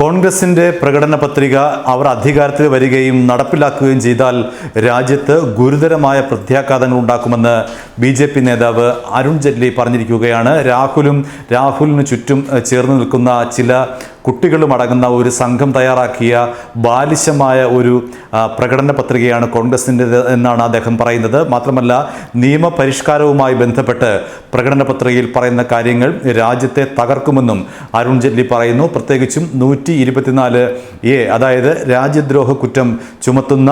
കോൺഗ്രസിന്റെ പ്രകടന പത്രിക അവർ അധികാരത്തിൽ വരികയും നടപ്പിലാക്കുകയും ചെയ്താൽ രാജ്യത്ത് ഗുരുതരമായ പ്രത്യാഘാതങ്ങൾ ഉണ്ടാക്കുമെന്ന് ബി ജെ പി നേതാവ് അരുൺ ജെയ്റ്റ്ലി പറഞ്ഞിരിക്കുകയാണ്. രാഹുലും രാഹുലിന് ചുറ്റും ചേർന്ന് നിൽക്കുന്ന ചില കുട്ടികളും അടങ്ങുന്ന ഒരു സംഘം തയ്യാറാക്കിയ ബാലിശമായ ഒരു പ്രകടന പത്രികയാണ് കോൺഗ്രസിന്റെ എന്നാണ് അദ്ദേഹം പറയുന്നത്. മാത്രമല്ല നിയമപരിഷ്കാരവുമായി ബന്ധപ്പെട്ട് പ്രകടന പത്രികയിൽ പറയുന്ന കാര്യങ്ങൾ രാജ്യത്തെ തകർക്കുമെന്നും അരുൺ ജെയ്റ്റ്ലി പറയുന്നു. പ്രത്യേകിച്ചും നൂറ്റി ഇരുപത്തിനാല് എ അതായത് രാജ്യദ്രോഹ കുറ്റം ചുമത്തുന്ന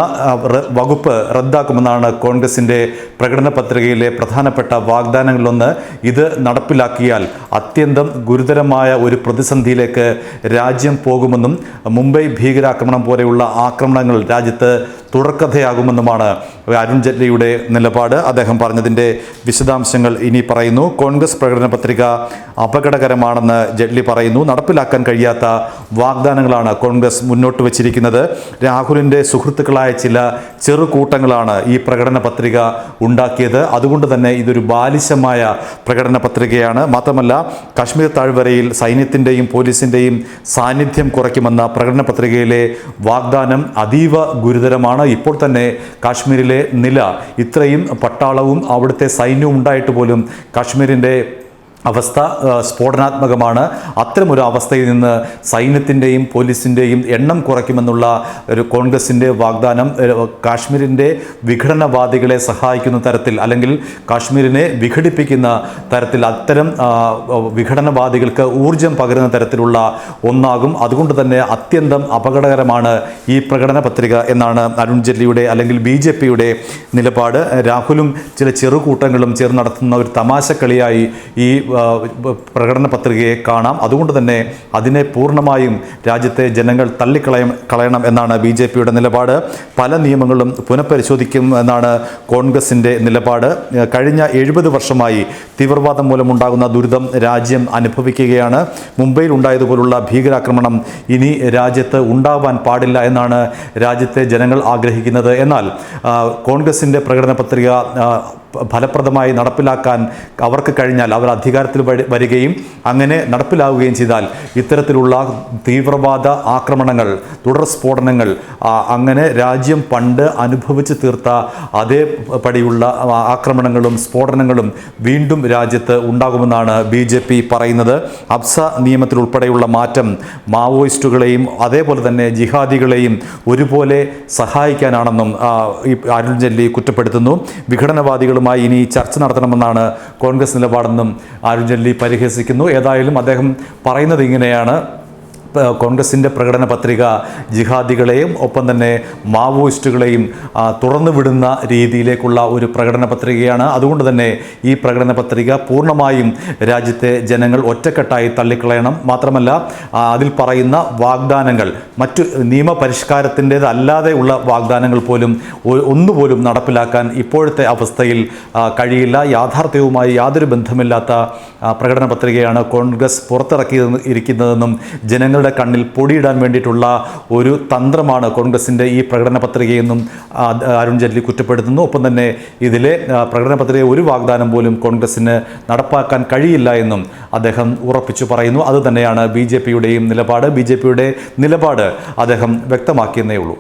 വകുപ്പ് റദ്ദാക്കുമെന്നാണ് കോൺഗ്രസിന്റെ പ്രകടന പത്രികയിലെ പ്രധാനപ്പെട്ട വാഗ്ദാനങ്ങളിലൊന്ന്. ഇത് നടപ്പിലാക്കിയാൽ അത്യന്തം ഗുരുതരമായ ഒരു പ്രതിസന്ധിയിലേക്ക് രാജ്യം പോകുമെന്നും മുംബൈ ഭീകരാക്രമണം പോലെയുള്ള ആക്രമണങ്ങൾ രാജ്യത്ത് തുടർക്കഥയാകുമെന്നുമാണ് അരുൺ ജെയ്റ്റ്ലിയുടെ നിലപാട്. അദ്ദേഹം പറഞ്ഞതിന്റെ വിശദാംശങ്ങൾ ഇനി പറയുന്നു. കോൺഗ്രസ് പ്രകടന പത്രിക അപകടകരമാണെന്ന് ജെയ്റ്റ്ലി പറയുന്നു. നടപ്പിലാക്കാൻ കഴിയാത്ത വാഗ്ദാനങ്ങളാണ് കോൺഗ്രസ് മുന്നോട്ട് വച്ചിരിക്കുന്നത്. രാഹുലിന്റെ സുഹൃത്തുക്കളായ ചില ചെറുകൂട്ടങ്ങളാണ് ഈ പ്രകടന പത്രിക ഉണ്ടാക്കിയത്. അതുകൊണ്ട് തന്നെ ഇതൊരു ബാലിശമായ പ്രകടന പത്രികയാണ്. മാത്രമല്ല കാശ്മീർ താഴ്വരയിൽ സൈന്യത്തിന്റെയും പോലീസിന്റെയും സാന്നിധ്യം കുറയ്ക്കുമെന്ന പ്രകടന പത്രികയിലെ വാഗ്ദാനം അതീവ ഗുരുതരമാണ്. ഇപ്പോൾ തന്നെ കാശ്മീരിലെ നില ഇത്രയും പട്ടാളവും അവിടുത്തെ സൈന്യവും ഉണ്ടായിട്ട് പോലും കാശ്മീരിന്റെ അവസ്ഥ സ്ഫോടനാത്മകമാണ്. അത്തരമൊരു അവസ്ഥയിൽ നിന്ന് സൈന്യത്തിന്റെയും പോലീസിന്റെയും എണ്ണം കുറയ്ക്കുമെന്നുള്ള ഒരു കോൺഗ്രസിന്റെ വാഗ്ദാനം കാശ്മീരിന്റെ വിഘടനവാദികളെ സഹായിക്കുന്ന തരത്തിൽ അല്ലെങ്കിൽ കാശ്മീരിനെ വിഘടിപ്പിക്കുന്ന തരത്തിൽ അത്തരം വിഘടനവാദികൾക്ക് ഊർജം പകരുന്ന തരത്തിലുള്ള ഒന്നാകും. അതുകൊണ്ട് തന്നെ അത്യന്തം അപകടകരമാണ് ഈ പ്രകടന പത്രിക എന്നാണ് അരുൺ ജെയ്റ്റ്ലിയുടെ അല്ലെങ്കിൽ ബി ജെ പിയുടെ നിലപാട്. രാഹുലും ചില ചെറുകൂട്ടങ്ങളും ചേർന്ന് നടത്തുന്ന ഒരു തമാശക്കളിയായി ഈ പ്രകടന പത്രികയെ കാണാം. അതുകൊണ്ട് തന്നെ അതിനെ പൂർണമായും രാജ്യത്തെ ജനങ്ങൾ തള്ളിക്കളയ കളയണം എന്നാണ് ബി ജെ പിയുടെ നിലപാട്. പല നിയമങ്ങളും പുനഃപരിശോധിക്കും എന്നാണ് കോൺഗ്രസിന്റെ നിലപാട്. കഴിഞ്ഞ എഴുപത് വർഷമായി തീവ്രവാദം മൂലമുണ്ടാകുന്ന ദുരിതം രാജ്യം അനുഭവിക്കുകയാണ്. മുംബൈയിൽ ഉണ്ടായതുപോലുള്ള ഭീകരാക്രമണം ഇനി രാജ്യത്ത് ഉണ്ടാവാൻ പാടില്ല എന്നാണ് രാജ്യത്തെ ജനങ്ങൾ ആഗ്രഹിക്കുന്നത്. എന്നാൽ കോൺഗ്രസിന്റെ പ്രകടന പത്രിക ഫലപ്രദമായി നടപ്പിലാക്കാൻ അവർക്ക് കഴിഞ്ഞാൽ അവർ അധികാരത്തിൽ വരികയും അങ്ങനെ നടപ്പിലാവുകയും ചെയ്താൽ ഇത്തരത്തിലുള്ള തീവ്രവാദ ആക്രമണങ്ങൾ തുടർ സ്ഫോടനങ്ങൾ അങ്ങനെ രാജ്യം പണ്ട് അനുഭവിച്ചു തീർത്ത അതേ പടിയുള്ള ആക്രമണങ്ങളും സ്ഫോടനങ്ങളും വീണ്ടും രാജ്യത്ത് ഉണ്ടാകുമെന്നാണ് ബി ജെ പി പറയുന്നത്. അബ്സ നിയമത്തിൽ ഉൾപ്പെടെയുള്ള മാറ്റം മാവോയിസ്റ്റുകളെയും അതേപോലെ തന്നെ ജിഹാദികളെയും ഒരുപോലെ സഹായിക്കാനാണെന്നും അരുൺ ജെല്ലി കുറ്റപ്പെടുത്തുന്നു. വിഘടനവാദികളുമായി ഇനി ചർച്ച നടത്തണമെന്നാണ് കോൺഗ്രസ് നിലപാടെന്നും അരുൺ ജെയ്റ്റ്ലി പരിഹസിക്കുന്നു. ഏതായാലും അദ്ദേഹം പറയുന്നത് ഇങ്ങനെയാണ്. കോൺഗ്രസിന്റെ പ്രകടന പത്രിക ജിഹാദികളെയും ഒപ്പം തന്നെ മാവോയിസ്റ്റുകളെയും തുറന്നു വിടുന്ന രീതിയിലേക്കുള്ള ഒരു പ്രകടന പത്രികയാണ്. അതുകൊണ്ട് തന്നെ ഈ പ്രകടന പത്രിക പൂർണമായും രാജ്യത്തെ ജനങ്ങൾ ഒറ്റക്കെട്ടായി തള്ളിക്കളയണം. മാത്രമല്ല അതിൽ പറയുന്ന വാഗ്ദാനങ്ങൾ മറ്റു നിയമപരിഷ്കാരത്തിന്റേതല്ലാതെ ഉള്ള വാഗ്ദാനങ്ങൾ പോലും ഒന്നുപോലും നടപ്പിലാക്കാൻ ഇപ്പോഴത്തെ അവസ്ഥയിൽ കഴിയില്ല. യാഥാർത്ഥ്യവുമായി യാതൊരു ബന്ധമില്ലാത്ത പ്രകടന പത്രികയാണ് കോൺഗ്രസ് പുറത്തിറക്കി ഇരിക്കുന്നതെന്നും ജനങ്ങളുടെ കണ്ണിൽ പൊടിയിടാൻ വേണ്ടിയിട്ടുള്ള ഒരു തന്ത്രമാണ് കോൺഗ്രസിന്റെ ഈ പ്രകടന പത്രികയെന്നും അരുൺ ജെയ്റ്റ്ലി കുറ്റപ്പെടുത്തുന്നു. ഒപ്പം തന്നെ ഇതിലെ പ്രകടന പത്രിക ഒരു വാഗ്ദാനം പോലും കോൺഗ്രസിന് നടപ്പാക്കാൻ കഴിയില്ല എന്നും അദ്ദേഹം ഉറപ്പിച്ചു പറയുന്നു. അതുതന്നെയാണ് ബി ജെ പിയുടെയും നിലപാട്. ബി ജെ പിയുടെ നിലപാട് അദ്ദേഹം വ്യക്തമാക്കിയെന്നേ ഉള്ളൂ